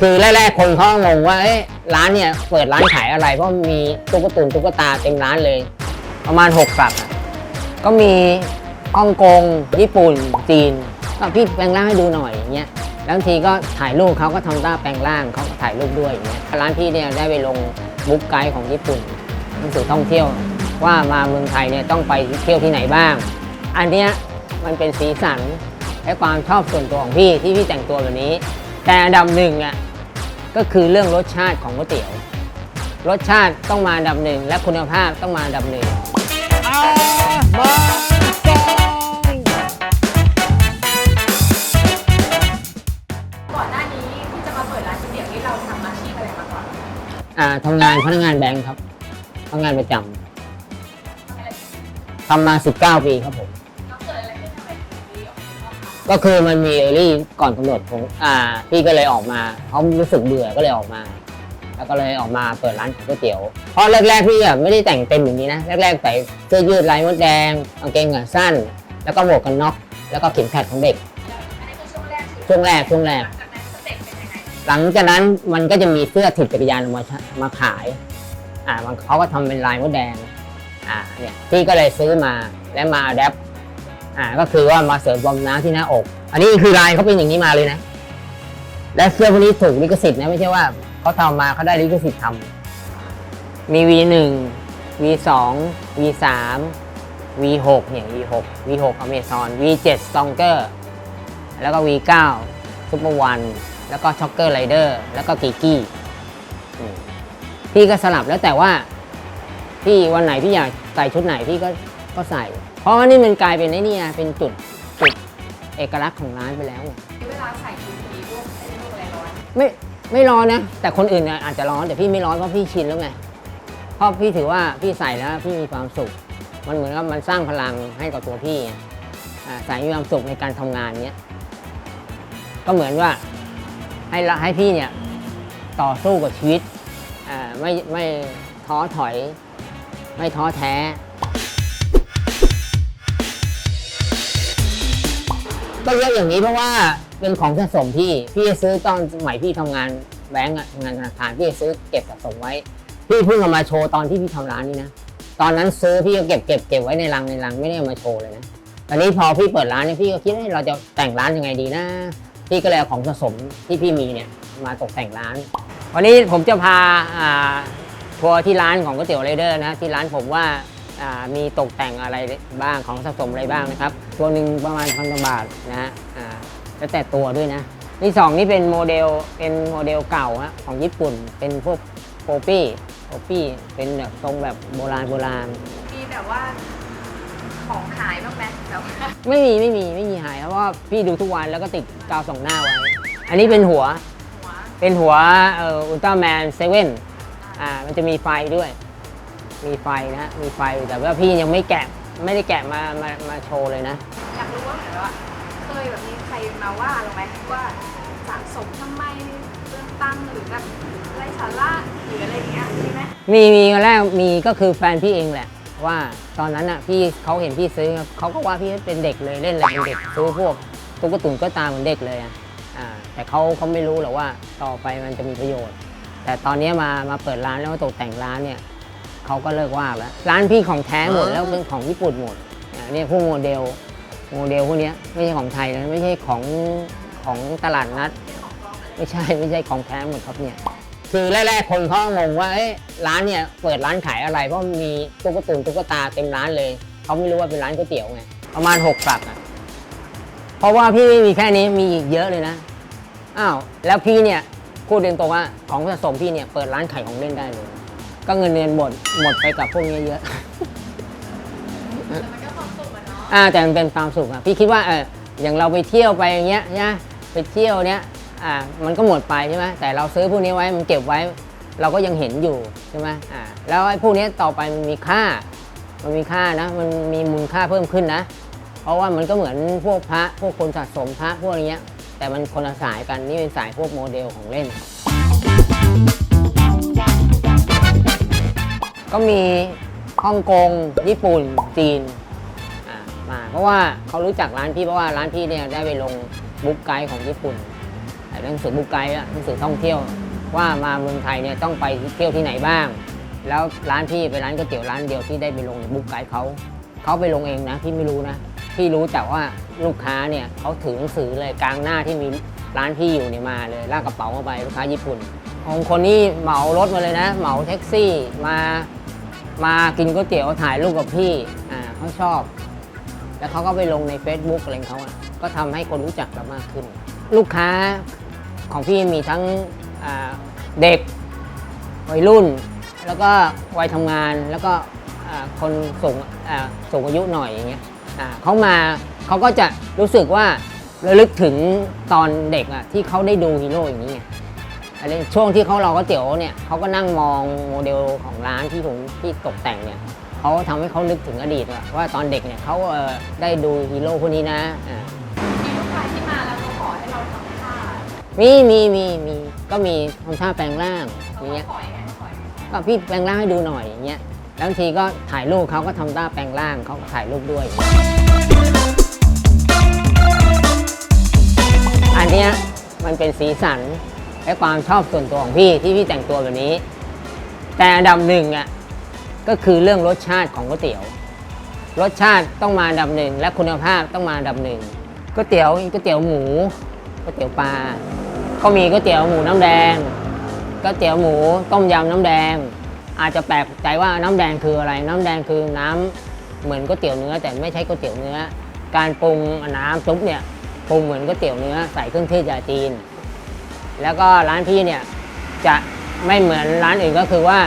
คือแรกๆคนเขางงว่าเอ๊ะร้านเนี่ยเปิดร้านขายอะไร เพราะมีตุ๊กตุนตุ๊กตาเต็มร้านเลย ประมาณ6ฝักอะก็มีฮ่องกง ญี่ปุ่น จีนก็พี่แปลงร่างให้ดูหน่อยอย่างเงี้ยแล้วทีก็ถ่ายรูปเขาก็ทำท่าแปลงร่างเขาก็ถ่ายรูปด้วยอย่างเงี้ยร้านพี่เนี่ยได้ไปลงบุ๊กไกด์ของญี่ปุ่นหนังสือท่องเที่ยวว่ามาเมืองไทยเนี่ยต้องไปเที่ยวที่ไหนบ้าง อันเนี้ยมันเป็นสีสันและความชอบส่วนตัวของพี่ที่พี่แต่งตัวแบบนี้ แต่อันดับหนึ่งอะ ก็คือเรื่องรสชาติของก๋วยเตี๋ยว รสชาติต้องมาอันดับหนึ่งและคุณภาพต้องมาอันดับหนึ่งก่อนหน้านี้ที่จะมาเปิดร้านก๋วยเตี๋ยวนี่เราทำอาชีพอะไรมาก่อนอ่าทำงานพนักงานแบงค์ครับทำงานประจำทำมา 19 ปีครับผม ก็คือมันมีเอรี่ก่อนกำหนดผมอ่าพี่ก็เลยออกมาเขารู้สึกเบื่อก็เลยออกมา แล้วก็เลยออกมาเปิดร้านขายก๋วยเตี๋ยวเพราะแรกๆพี่อะไม่ได้แต่งเต็มอย่างนี้นะแรกๆใส่เสื้อยืดลายมดแดงกางเกงขาสั้น แล้วก็หมวกกันน็อกแล้วก็เข็มขัดของเด็กอันนี้คือช่วงแรกคือช่วงแรกช่วงแรกหลังจากนั้นสเต็ปเป็นยังไงหลังจากนั้นมันก็จะมีเสื้อถิดจักรยานมาชมาขายอ่ามันเขาก็ทำเป็นลายมดแดงอ่าเนี่ยพี่ก็เลยซื้อมาและมาอัดแอป อ่าก็คือว่ามาเสริมความน้ำที่หน้าอก อันนี้คือลายเขาเป็นอย่างนี้มาเลยนะ และเสื้อพวกนี้ถูกลิขสิทธิ์นะไม่ใช่ว่าเขาทำมาเขาได้ลิขสิทธิ์ทำมี V1 V2 V3 V6 เนี่ย V6 V6 Amazon V7 Stronger แล้วก็ V9 Super One แล้วก็ช็อกเกอร์ไรเดอร์แล้วก็กีกี้พี่ก็สลับแล้วแต่ว่า พี่วันไหนพี่อยากใส่ชุดไหนพี่ก็ ก็ใส่ เพราะว่านี่มันกลายเป็นไอ้นี่ไงเป็นจุดจุดเอกลักษณ์ของร้านไปแล้ว เวลาใส่ชุดนี้พวกไอ้พวกอะไรร้อนไม่ไม่ร้อนนะ แต่คนอื่นเนี่ยอาจจะร้อนแต่พี่ไม่ร้อนเพราะพี่ชินแล้วไงเพราะพี่ถือว่าพี่ใส่แล้วพี่มีความสุข มันเหมือนกับมันสร้างพลังให้กับตัวพี่ไงอ่าใส่มีความสุขในการทำงานเนี้ยก็เหมือนว่าให้ละให้พี่เนี่ยต่อสู้กับชีวิตอ่าไม่ไม่ท้อถอย ไม่ท้อแท้ ก็เยอะอย่างนี้เพราะว่าเป็นของสะสมพี่ พี่จะซื้อตอนสมัยพี่ทำงานแบงก์อะทำงานธนาคารพี่จะซื้อเก็บสะสมไว้ พี่เพิ่งเอามาโชว์ตอนที่พี่ทำร้านนี้นะ ตอนนั้นซื้อพี่ก็เก็บเก็บเก็บไว้ในรังในรังไม่ได้เอามาโชว์เลยนะตอนนี้พอพี่เปิดร้านเนี่ยพี่ก็คิดว่าเราจะแต่งร้านยังไงดีนะ พี่ก็เลยเอาของสะสมที่พี่มีเนี่ยมาตกแต่งร้าน วันนี้ผมจะพาอ่าทัวร์ที่ร้านของก๋วยเตี๋ยวไรเดอร์นะที่ร้านผมว่า มีตกแต่งอะไรบ้างของสะสมอะไรบ้างนะครับ ตัวหนึ่งประมาณพันกว่าบาทนะฮะอ่าแล้วแต่ตัวด้วยนะนี่สองนี่เป็นโมเดลเป็นโมเดลเก่าฮะของญี่ปุ่น เป็นพวกโปปี้โปปี้เป็นแบบทรงแบบโบราณโบราณมีแบบว่าของขายบ้างไหมแบบว่าไม่มีไม่มีไม่มีหายเพราะว่าพี่ดูทุกวันแล้วก็ติดกาวสองหน้าไว้ อันนี้เป็นหัวหัวเป็นหัวเอ่ออุลตร้าแมนเซเว่นอ่ามันจะมีไฟด้วย มีไฟนะมีไฟแต่ว่าพี่ยังไม่แกะไม่ได้แกะมามามาโชว์เลยนะ อยากรู้ว่าเหมือนว่าเคยแบบนี้ใครมาว่าเราไหมว่าสะสมทำไมเรื่องตั้งหรือแบบไร้สาระหรืออะไรอย่างเงี้ยมีไหมมีมีคนแรกมีก็คือแฟนพี่เองแหละ ว่าตอนนั้นอะพี่เขาเห็นพี่ซื้อเขาก็ว่าพี่เป็นเด็กเลยเล่นอะไรเป็นเด็กซื้อพวกตุ๊กตุนก็ตามเหมือนเด็กเลยอะอ่าแต่เขาเขาไม่รู้หรอกว่าต่อไปมันจะมีประโยชน์ แต่ตอนนี้มามาเปิดร้านแล้วมาตกแต่งร้านเนี่ย เขาก็เลิกว่าแล้ว ร้านพี่ของแท้หมดแล้วเป็นของญี่ปุ่นหมดอ่าเนี่ยพวกโมเดลโมเดลพวกเนี้ยไม่ใช่ของไทยนะไม่ใช่ของของตลาดนัด ไม่ใช่ไม่ใช่ของแท้หมดครับเนี่ยคือแรกๆคนเขางงว่าเอ๊ะร้านเนี่ยเปิดร้านขายอะไรเพราะมีตุ๊กตุนตุ๊กตาเต็มร้านเลยเขาไม่รู้ว่าเป็นร้านก๋วยเตี๋ยวไงประมาณ6ฝักอะเพราะว่าพี่ไม่มีแค่นี้มีอีกเยอะเลยนะอ้าวแล้วพี่เนี่ยพูดตรงๆว่าของสะสมพี่เนี่ยเปิดร้านขายของเล่นได้เลย ก็เงินเดือนหมดหมดไปกับพวกนี้เยอะแต่มันก็ความสุขอะเนาะอ่าแต่มันเป็นความสุขอะพี่คิดว่าเอออย่างเราไปเที่ยวไปอย่างเงี้ยนะไปเที่ยวเนี้ยอ่ามันก็หมดไปใช่ไหมแต่เราซื้อพวกนี้ไว้มันเก็บไว้ เราก็ยังเห็นอยู่ใช่ไหมอ่าแล้วไอ้พวกนี้ต่อไปมันมีค่า มันมีค่านะ มันมีมูลค่าเพิ่มขึ้นนะ เพราะว่ามันก็เหมือนพวกพระพวกคนสะสมพระพวกอะไรเงี้ย แต่มันคนละสายกันนี่เป็นสายพวกโมเดลของเล่น ก็มีฮ่องกง ญี่ปุ่น จีนอ่ามาเพราะว่าเขารู้จักร้านพี่เพราะว่าร้านพี่เนี่ยได้ไปลงบุ๊กไกด์ของญี่ปุ่นหนังสือบุ๊กไกด์หนังสือท่องเที่ยว ว่ามาเมืองไทยเนี่ยต้องไปเที่ยวที่ไหนบ้าง แล้วร้านพี่เป็นร้านก๋วยเตี๋ยวร้านเดียวที่ได้ไปลงบุ๊กไกด์เขาเขาไปลงเองนะพี่ไม่รู้นะพี่รู้แต่ว่าลูกค้าเนี่ยเขาถือหนังสือเลยกลางหน้าที่มีร้านพี่อยู่เนี่ยมาเลยลากกระเป๋ามาไปลูกค้าญี่ปุ่นของคนนี้เหมารถมาเลยนะ เหมาแท็กซี่มา มากินก๋วยเตี๋ยวถ่ายรูปกับพี่อ่าเขาชอบ แล้วเขาก็ไปลงใน Facebook อะไรของเขาอะก็ทำให้คนรู้จักเรามากขึ้น ลูกค้าของพี่มีทั้งอ่าเด็กวัยรุ่น แล้วก็วัยทำงานแล้วก็อ่าคนสูงอ่าสูงอายุหน่อยอย่างเงี้ยอ่าเขามาเขาก็จะรู้สึกว่าระลึกถึงตอนเด็กอะที่เขาได้ดูฮีโร่อย่างนี้ไง อะไรช่วงที่เขารอก๋วยเตี๋ยวเนี่ยเขาก็นั่งมองโมเดลของร้านที่ผมที่ตกแต่งเนี่ยเขาทำให้เขานึกถึงอดีตว่าว่าตอนเด็กเนี่ยเขาเอ่อได้ดูฮีโร่พวกนี้นะอ่ามีลูกค้าที่มาแล้วเขาขอให้เราทำท่ามีมีมีมีก็มีทำท่าแปลงร่างเขาอย่างเงี้ยขอยังไงเขาขอยังไงก็พี่แปลงร่างให้ดูหน่อยอย่างเงี้ยแล้วบางทีก็ถ่ายรูปเขาก็ทำท่าแปลงร่างเขาก็ถ่ายรูปด้วย อันเนี้ยมันเป็นสีสัน และความชอบส่วนตัวของพี่ที่พี่แต่งตัวแบบนี้ แต่อันดับหนึ่งอะก็คือเรื่องรสชาติของก๋วยเตี๋ยว รสชาติต้องมาอันดับหนึ่งและคุณภาพต้องมาอันดับหนึ่งก๋วยเตี๋ยวก๋วยเตี๋ยวหมูก๋วยเตี๋ยวปลาก็มีก๋วยเตี๋ยวหมูน้ำแดงก๋วยเตี๋ยวหมูต้มยำน้ำแดง อาจจะแปลกใจว่าน้ำแดงคืออะไร น้ำแดงคือน้ำเหมือนก๋วยเตี๋ยวเนื้อ แต่ไม่ใช่ก๋วยเตี๋ยวเนื้อ การปรุงน้ำซุปเนี่ยปรุงเหมือนก๋วยเตี๋ยวเนื้อใส่เครื่องเทศยาจีน แล้วก็ร้านพี่เนี่ยจะไม่เหมือนร้านอื่นก็คือว่า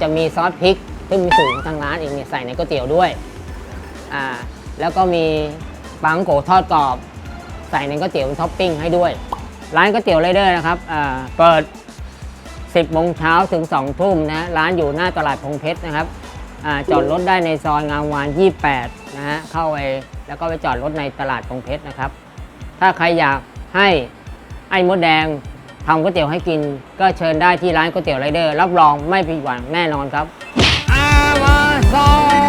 จะมีซอสพริกซึ่งมีสูตรของทางร้านเองเนี่ยใส่ในก๋วยเตี๋ยวด้วยอ่าแล้วก็มีปังโกทอดกรอบใส่ในก๋วยเตี๋ยวท็อปปิ้งให้ด้วย ร้านก๋วยเตี๋ยวไรเดอร์นะครับอ่าเปิด 10โมงเช้าถึง2ทุ่มนะร้านอยู่หน้าตลาดพงเพชรนะครับอาจอดรถได้ในซอยงามวาน 28 นะฮะเข้าไปแล้วก็ไปจอดรถในตลาดพงเพชรนะครับ ถ้าใครอยากให้ไอ้มดแดง ทำก๋วยเตี๋ยวให้กิน ก็เชิญได้ที่ร้านก๋วยเตี๋ยวไรเดอร์ รับรองไม่ผิดหวังแน่นอนครับอามาซอ